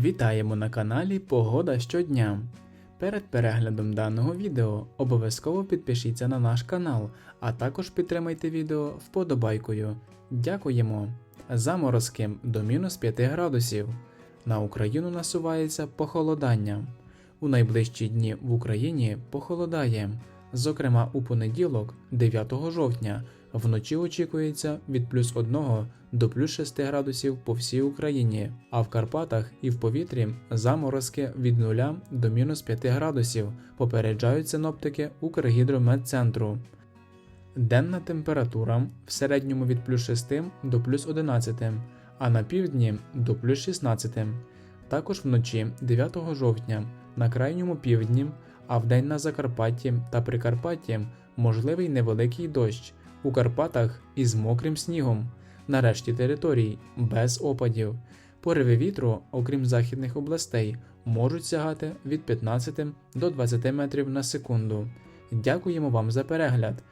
Вітаємо на каналі Погода щодня. Перед переглядом даного відео обов'язково підпишіться на наш канал, а також підтримайте відео вподобайкою. Дякуємо. Заморозки до мінус 5 градусів. На Україну насувається похолодання. У найближчі дні в Україні похолодає. Зокрема, у понеділок, 9 жовтня, вночі очікується від плюс 1 до плюс 6 градусів по всій Україні, а в Карпатах і в повітрі заморозки від 0 до мінус 5 градусів, попереджають синоптики Укргідрометцентру. Денна температура в середньому від плюс 6 до плюс 11, а на півдні до плюс 16. Також вночі 9 жовтня на крайньому півдні, а вдень на Закарпатті та Прикарпатті можливий невеликий дощ, у Карпатах із мокрим снігом, на решті територій без опадів. Пориви вітру, окрім західних областей, можуть сягати від 15 до 20 метрів на секунду. Дякуємо вам за перегляд.